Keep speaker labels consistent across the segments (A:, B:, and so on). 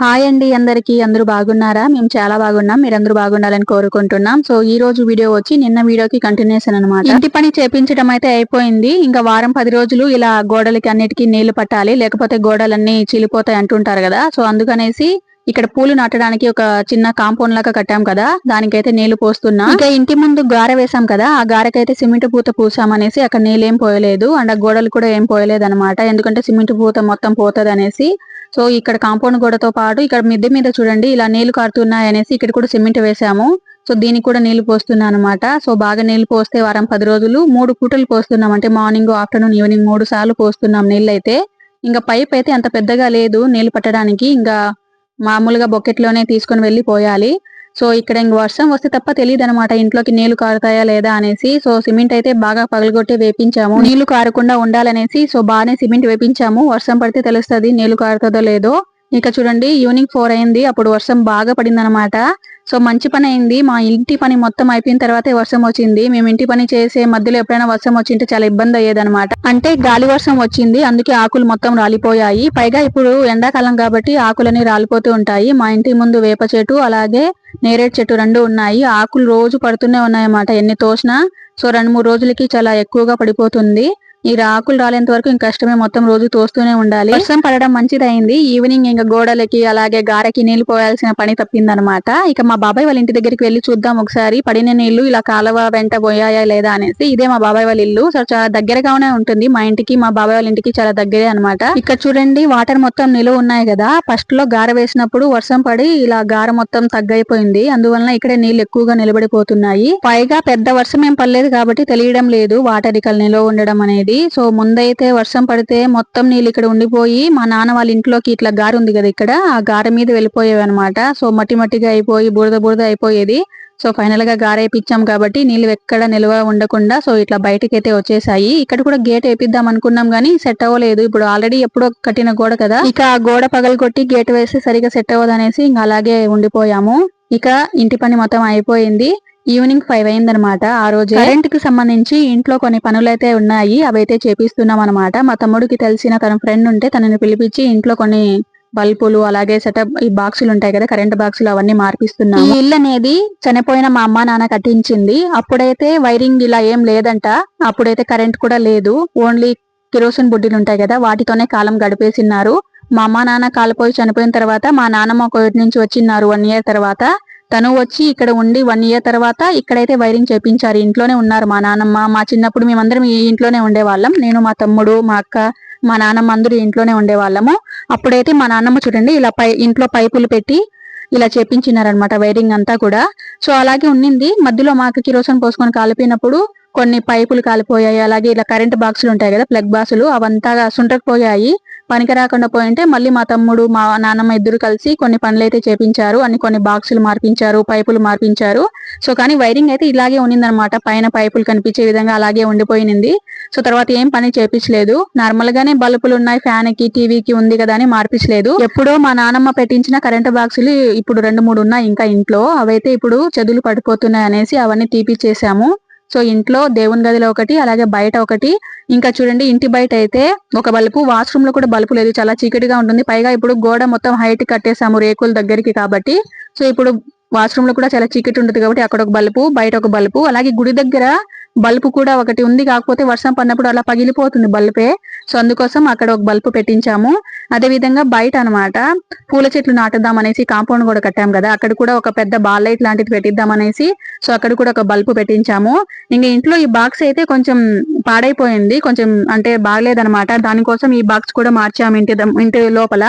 A: Hi అండి అందరికీ. అందరూ బాగున్నారా? మేము చాలా బాగున్నాం. మీరందరూ బాగుండాలని కోరుకుంటున్నాం. సో ఈ రోజు వీడియో వచ్చి నిన్న వీడియోకి కంటిన్యూషన్ అనమాట ఇంటి పని చేపించడం అయితే అయిపోయింది. ఇంకా వారం పది రోజులు ఇలా గోడలకి అన్నిటికీ నీళ్ళు పట్టాలి. లేకపోతే గోడలన్నీ చీలిపోతాయి అంటుంటారు కదా. సో అందుకనేసి ఇక్కడ పూలు నాటడానికి ఒక చిన్న కాంపౌండ్ లాగా కట్టాం కదా దానికైతే నీళ్ళు పోస్తున్నా. ఇంకా ఇంటి ముందు గారె వేసాం కదా ఆ గారెకైతే సిమెంట్ పూత పూసామనేసి అక్కడ నీళ్ళు ఏం పోయలేదు అండ్ ఆ గోడలు కూడా ఏం పోయలేదు అనమాట ఎందుకంటే సిమెంట్ పూత మొత్తం పోతుంది అనేసి సో ఇక్కడ కాంపౌండ్ గోడతో పాటు ఇక్కడ మిద్దె మీద చూడండి ఇలా నీళ్ళు కారుతున్నాయి అనేసి ఇక్కడ కూడా సిమెంట్ వేసాము సో దీనికి కూడా నీళ్ళు పోస్తున్నా అనమాట సో బాగా నీళ్ళు పోస్తే వారం పది రోజులు మూడు పూటలు పోస్తున్నాం. అంటే మార్నింగ్ ఆఫ్టర్నూన్ ఈవినింగ్ మూడు సార్లు పోస్తున్నాం నీళ్ళు అయితే ఇంకా పైప్ అయితే అంత పెద్దగా లేదు నీళ్ళు పట్టడానికి. ఇంకా మామూలుగా బొకెట్లోనే తీసుకొని వెళ్ళి పోయాలి సో ఇక్కడ ఇంక వర్షం వస్తే తప్ప తెలియదు అనమాట ఇంట్లోకి నీళ్ళు కారుతాయా లేదా అనేసి. సో సిమెంట్ అయితే బాగా పగలగొట్టి వేపించాము. నీళ్ళు కారకుండా ఉండాలనేసి సో బాగానే సిమెంట్ వేపించాము. వర్షం పడితే తెలుస్తుంది నీళ్ళు కారుతుందో లేదో. ఇక చూడండి ఈవినింగ్ ఫోర్ అయింది. అప్పుడు వర్షం బాగా పడింది అనమాట సో మంచి పని అయింది. మా ఇంటి పని మొత్తం అయిపోయిన తర్వాతే వర్షం వచ్చింది. మేము ఇంటి పని చేసే మధ్యలో ఎప్పుడైనా వర్షం వచ్చింటే చాలా ఇబ్బంది అయ్యేదన్నమాట. అంటే గాలి వర్షం వచ్చింది. అందుకే ఆకులు మొత్తం రాలిపోయాయి. పైగా ఇప్పుడు ఎండాకాలం కాబట్టి ఆకులన్నీ రాలిపోతూ ఉంటాయి. మా ఇంటి ముందు వేప చెట్టు అలాగే నేరేడు చెట్టు రెండు ఉన్నాయి. ఆకులు రోజు పడుతూనే ఉన్నాయన్నమాట. ఎన్ని తోసినా. సో రెండు మూడు రోజులకి చాలా ఎక్కువగా పడిపోతుంది. ఈ ఆకులు రాలేంత వరకు ఇంకా కష్టమే మొత్తం రోజు తోస్తూనే ఉండాలి. వర్షం పడడం మంచిదైంది. ఈవినింగ్ ఇంకా గోడలకి అలాగే గారెకి నీళ్ళు పోయాల్సిన పని తప్పిందనమాట. ఇక మా బాబాయ్ వాళ్ళ ఇంటి దగ్గరికి వెళ్ళి చూద్దాం ఒకసారి. పడిన నీళ్ళు ఇలా కాలువ వెంట పోయాయా లేదా అనేసి ఇదే మా బాబాయ్ వాళ్ళ ఇల్లు. సో చాలా దగ్గరగానే ఉంటుంది. మా ఇంటికి మా బాబాయ్ వాళ్ళ ఇంటికి చాలా దగ్గరే అనమాట. ఇక్కడ చూడండి వాటర్ మొత్తం నిలువ ఉన్నాయి కదా. ఫస్ట్లో గార వేసినప్పుడు వర్షం పడి ఇలా గార మొత్తం తగ్గైపోయింది. అందువలన ఇక్కడే నీళ్ళు ఎక్కువగా నిలబడిపోతున్నాయి. పైగా పెద్ద వర్షం ఏం పడలేదు కాబట్టి తెలియడం లేదు. వాటర్ ఇక్కడ నిలువ ఉండడం అనేది. సో ముందైతే వర్షం పడితే మొత్తం నీళ్ళు ఇక్కడ ఉండిపోయి మా నాన్న వాళ్ళ ఇంట్లోకి ఇట్లా గారి ఉంది కదా ఇక్కడ ఆ గారి మీద వెళ్ళిపోయేవి అనమాట సో మట్టి మట్టిగా అయిపోయి బురద బురద అయిపోయేది. సో ఫైనల్గా గారేపించాం కాబట్టి నీళ్ళు ఎక్కడ నిల్వ ఉండకుండా సో ఇట్లా బయటకి అయితే వచ్చేసాయి. ఇక్కడ కూడా గేట్ వేపిద్దాం అనుకున్నాం గానీ సెట్ అవ్వలేదు. ఇప్పుడు ఆల్రెడీ ఎప్పుడో కట్టిన గోడ కదా ఇక ఆ గోడ పగలగొట్టి గేట్ వేస్తే సరిగా సెట్ అవ్వదు అనేసి ఇంకా అలాగే ఉండిపోయాము. ఇక ఇంటి పని మొత్తం అయిపోయింది. ఈవినింగ్ ఫైవ్ అయిందనమాట ఆ రోజు కరెంట్కి సంబంధించి ఇంట్లో కొన్ని పనులు అయితే ఉన్నాయి అవైతే చేపిస్తున్నాం అనమాట మా తమ్ముడికి తెలిసిన తన ఫ్రెండ్ ఉంటే తనని పిలిపించి ఇంట్లో కొన్ని బల్బులు అలాగే సెటప్ ఈ బాక్సులు ఉంటాయి కదా కరెంట్ బాక్సులు అవన్నీ మార్పిస్తున్నాం ఈ ఇల్లు అనేది చనిపోయిన మా అమ్మ నాన్న కట్టించింది. అప్పుడైతే వైరింగ్ ఇలా ఏం లేదంట. అప్పుడైతే కరెంట్ కూడా లేదు. ఓన్లీ కిరోసిన్ బుడ్డీలు ఉంటాయి కదా వాటితోనే కాలం గడిపేసిన్నారు. మా అమ్మ నాన్న కాలిపోయి చనిపోయిన తర్వాత మా నాన్నమ్మ ఒక నుంచి వచ్చిన్నారు వన్ ఇయర్ తర్వాత. తను వచ్చి ఇక్కడ ఉండి వన్ ఇయర్ తర్వాత ఇక్కడైతే వైరింగ్ చేపించారు. ఇంట్లోనే ఉన్నారు మా నాన్నమ్మ మా చిన్నప్పుడు మేమందరం ఈ ఇంట్లోనే ఉండేవాళ్ళం. నేను మా తమ్ముడు మా అక్క మా నాన్నమ్మ అందరూ ఇంట్లోనే ఉండేవాళ్ళము. అప్పుడైతే మా నాన్నమ్మ చూడండి ఇలా పై ఇంట్లో పైపులు పెట్టి ఇలా చేపించినారనమాట వైరింగ్ అంతా కూడా. సో అలాగే ఉండింది మధ్యలో మాకు కిరోసన్ పోసుకొని కాలిపోయినప్పుడు కొన్ని పైపులు కాలిపోయాయి. అలాగే ఇలా కరెంట్ బాక్సులు ఉంటాయి కదా ప్లగ్ బాక్సులు అవంతా సుంటకపోయాయి. పనికి రాకుండా పోయింటే మళ్ళీ మా తమ్ముడు మా నాన్నమ్మ ఇద్దరు కలిసి కొన్ని పనులు అయితే చేపించారు. అన్ని కొన్ని బాక్సులు మార్పించారు పైపులు మార్పించారు. సో కానీ వైరింగ్ అయితే ఇలాగే ఉన్నిందనమాట. పైన పైపులు కనిపించే విధంగా అలాగే ఉండిపోయింది సో తర్వాత ఏం పని చేపించలేదు. నార్మల్ గానే బల్బులు ఉన్నాయి ఫ్యాన్కి టీవీకి ఉంది కదా అని మార్పించలేదు. ఎప్పుడో మా నాన్నమ్మ పెట్టించిన కరెంట్ బాక్సులు ఇప్పుడు రెండు మూడు ఉన్నాయి ఇంకా ఇంట్లో. అవైతే ఇప్పుడు చెదులు పడిపోతున్నాయి అనేసి అవన్నీ తీపిచ్చేసాము. సో ఇంట్లో దేవుని గదిలో ఒకటి అలాగే బయట ఒకటి. ఇంకా చూడండి ఇంటి బయట అయితే ఒక బల్బు వాష్రూమ్లో కూడా బల్బు లేదు. చాలా చీకటిగా ఉంటుంది. పైగా ఇప్పుడు గోడ మొత్తం హైట్ కట్టేసాము రేకుల దగ్గరికి కాబట్టి. సో ఇప్పుడు వాష్రూమ్లో కూడా చాలా చీకటి ఉంటుంది కాబట్టి అక్కడ ఒక బల్బు బయట ఒక బల్బు అలాగే గుడి దగ్గర బల్బు కూడా ఒకటి ఉంది. కాకపోతే వర్షం పడినప్పుడు అలా పగిలిపోతుంది బల్బే సో అందుకోసం అక్కడ ఒక బల్బు పెట్టించాము. అదే విధంగా బయట అనమాట పూల చెట్లు నాటుదాం అనేసి కాంపౌండ్ కూడా కట్టాం కదా అక్కడ కూడా ఒక పెద్ద బాల్ లైట్ లాంటిది పెట్టిద్దాం అనేసి సో అక్కడ కూడా ఒక బల్బు పెట్టించాము. ఇంకా ఇంట్లో ఈ బాక్స్ అయితే కొంచెం పాడైపోయింది కొంచెం అంటే బాగలేదనమాట దానికోసం ఈ బాక్స్ కూడా మార్చాము ఇంటి ఇంటి లోపల.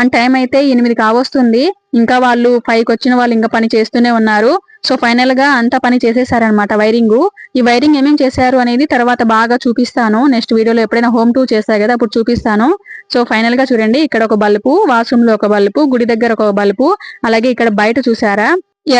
A: అండ్ టైం అయితే ఎనిమిది కావస్తుంది ఇంకా వాళ్ళు పైకి వచ్చిన వాళ్ళు ఇంకా పని చేస్తూనే ఉన్నారు. సో ఫైనల్గా అంతా పని చేసేసారనమాట వైరింగ్. ఈ వైరింగ్ ఏమేమి చేశారు అనేది తర్వాత బాగా చూపిస్తాను. నెక్స్ట్ వీడియోలో ఎప్పుడైనా హోమ్ టూర్ చేస్తారు కదా అప్పుడు చూపిస్తాను. సో ఫైనల్గా చూడండి ఇక్కడ ఒక బల్బు వాష్రూమ్లో ఒక బల్బు గుడి దగ్గర ఒక బల్బు అలాగే ఇక్కడ బయట చూసారా?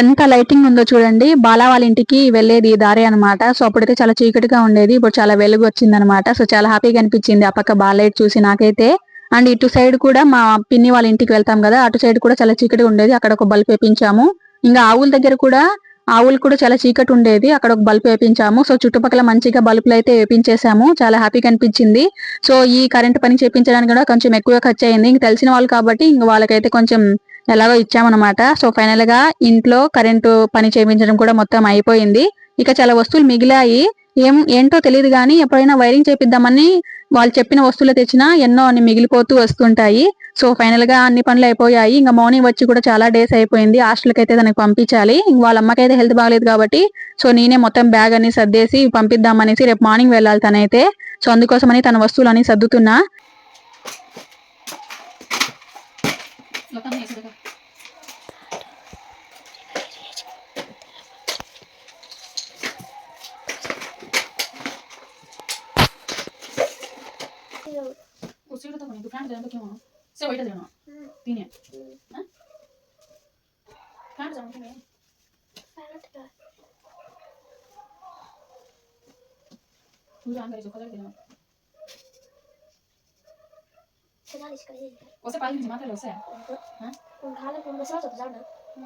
A: ఎంత లైటింగ్ ఉందో చూడండి. బాలా వాళ్ళ ఇంటికి వెళ్ళేది ఈ దారి అనమాట సో అప్పుడైతే చాలా చీకటిగా ఉండేది. ఇప్పుడు చాలా వెలుగు వచ్చింది అనమాట సో చాలా హ్యాపీగా అనిపించింది ఆ పక్క బాలైట్ చూసి నాకైతే. అండ్ ఇటు సైడ్ కూడా మా పిన్ని వాళ్ళ ఇంటికి వెళ్తాం కదా అటు సైడ్ కూడా చాలా చీకటి ఉండేది. అక్కడ ఒక బల్బ్ వేపించాము. ఇంకా ఆవుల దగ్గర కూడా ఆవులు కూడా చాలా చీకటి ఉండేది. అక్కడ ఒక బల్బ్ వేపించాము. సో చుట్టుపక్కల మంచిగా బల్బులు అయితే వేపించేసాము. చాలా హ్యాపీగా అనిపించింది. సో ఈ కరెంట్ పని చేపించడానికి కూడా కొంచెం ఎక్కువ ఖర్చు అయింది ఇంక తెలిసిన వాళ్ళు కాబట్టి ఇంక వాళ్ళకైతే కొంచెం ఎలాగో ఇచ్చామన్నమాట. సో ఫైనల్గా ఇంట్లో కరెంటు పని చేయించడం కూడా మొత్తం అయిపోయింది. ఇక చాలా వస్తువులు మిగిలాయి. ఏం ఏంటో తెలియదు కానీ ఎప్పుడైనా వైరింగ్ చేపిద్దామని వాళ్ళు చెప్పిన వస్తువులు తెచ్చినా ఎన్నో అన్ని మిగిలిపోతూ వస్తుంటాయి. సో ఫైనల్గా అన్ని పనులు అయిపోయాయి. ఇంకా మార్నింగ్ వచ్చి కూడా చాలా డేస్ అయిపోయింది. హాస్టల్కి అయితే తనకి పంపించాలి. ఇంక వాళ్ళ అమ్మకైతే హెల్త్ బాగలేదు కాబట్టి సో నేనే మొత్తం బ్యాగ్ అని సర్దేసి పంపిద్దామనేసి రేపు మార్నింగ్ వెళ్ళాలి తనైతే. సో అందుకోసమని తన వస్తువులు అన్ని సర్దుతున్నా
B: उसीटा तो नहीं तू फ्रेंड जान तो क्यों से वही जाना तीन है हैं फ्रेंड जान क्यों है तू जान कर जो खबर देना उसे पाली जमा कर लो से हैं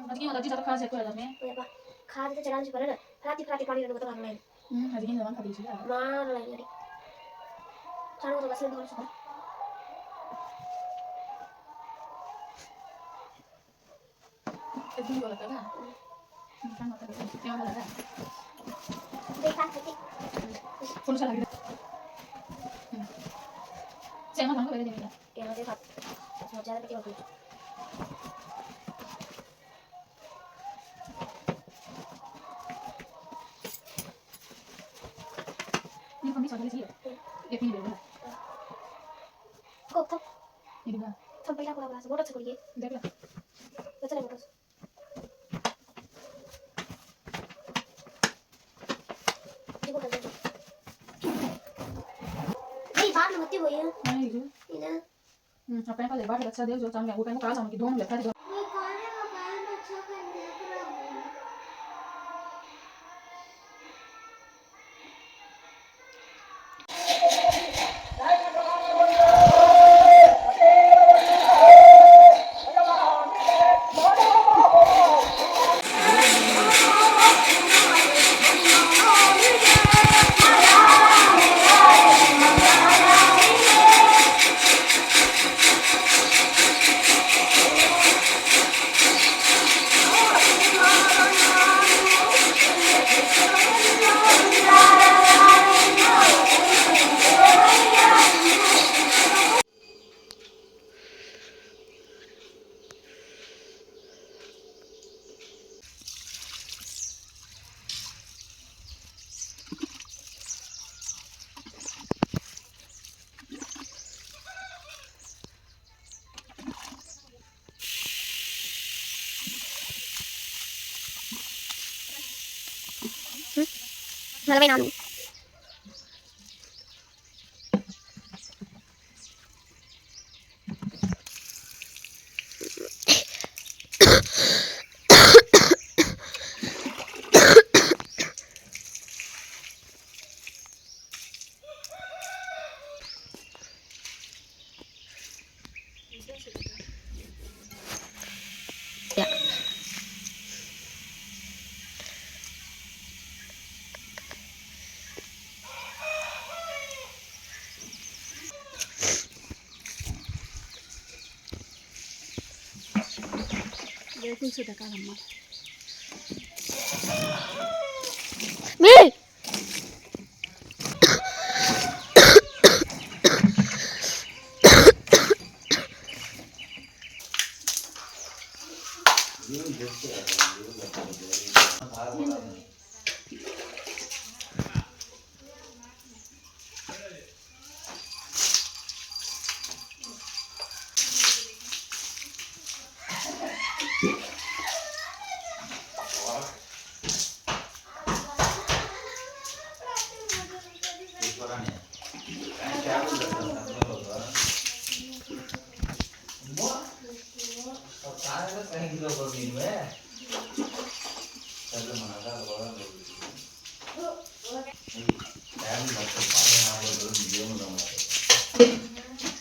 B: आज क्यों दादी ज्यादा खास है कोई आदमी
C: खाद्य चलाने पर राती राती पानी रहने को तो करना है
B: हम्म आज क्यों जमा कर दीजिए
C: मार लाइन लड़ी चारों तो बस में धोल सुना দুর্বল তো না 꼭 탑.
B: 이리가. 선배라고 하고 나서
C: 뭐라 쳐버리게. 내가. 여자랑
B: 뭐라
C: 쳐. नहीं बात में होती हुई है
B: नहीं जो
C: ये ना
B: हम्म No Nos vemos. બે
C: તીનસો ટકા રમવા.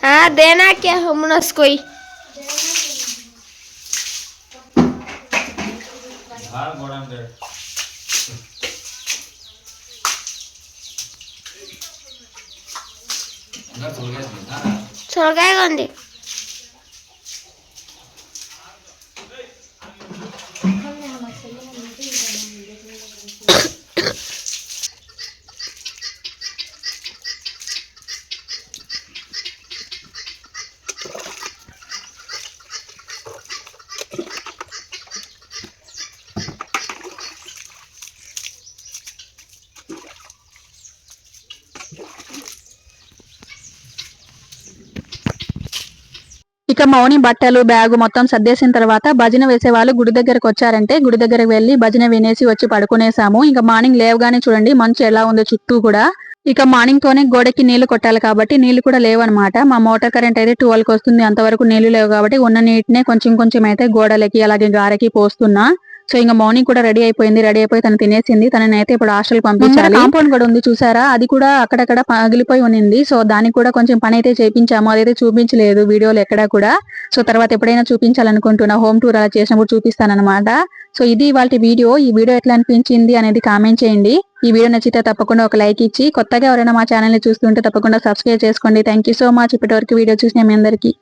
C: हाँ देना क्या हम कोई
D: छोड़
C: गए गंदी
A: ఇక మౌని బట్టలు బ్యాగు మొత్తం సర్దేసిన తర్వాత భజన వేసే వాళ్ళు గుడి దగ్గరకు వచ్చారంటే గుడి దగ్గరకు వెళ్ళి భజన వినేసి వచ్చి పడుకునేసాము ఇంకా మార్నింగ్ లేవగానే చూడండి మంచు ఎలా ఉందో చుట్టూ కూడా. ఇక మార్నింగ్ తోనే గోడకి నీళ్ళు కొట్టాలి కాబట్టి నీళ్ళు కూడా లేవన్నమాట. మా మోటార్ కరెంట్ అయితే టువల్కి వస్తుంది అంతవరకు నీళ్ళు లేవు కాబట్టి ఉన్న నీటినే కొంచెం కొంచెం అయితే గోడలకి అలాగే గారకి పోస్తున్నా. సో ఇంకా మార్నింగ్ కూడా రెడీ అయిపోయింది. రెడీ అయిపోయి తను తినేసింది. తనని అయితే ఇప్పుడు హాస్టల్ పంపించాలి. కాంపౌండ్ కూడా ఉంది చూసారా? అది కూడా అక్కడక్కడ పగిలిపోయి ఉన్నింది. సో దానికి కూడా కొంచెం పని అయితే చేయించాము అదైతే చూపించలేదు వీడియోలు ఎక్కడా కూడా. సో తర్వాత ఎప్పుడైనా చూపించాలనుకుంటున్నా హోమ్ టూర్ అలా చేసినప్పుడు చూపిస్తానన్నమాట. సో ఇది వాళ్ళ వీడియో. ఈ వీడియో ఎట్లా అనిపించింది అనేది కామెంట్ చేయండి. ఈ వీడియో నచ్చితే తప్పకుండా ఒక లైక్ ఇచ్చి కొత్తగా ఎవరైనా మా ఛానల్ని చూస్తుంటే తప్పకుండా సబ్స్క్రైబ్ చేసుకోండి. థ్యాంక్ యూ సో మచ్ ఇప్పటివరకు వీడియో చూసిన మీ అందరికీ.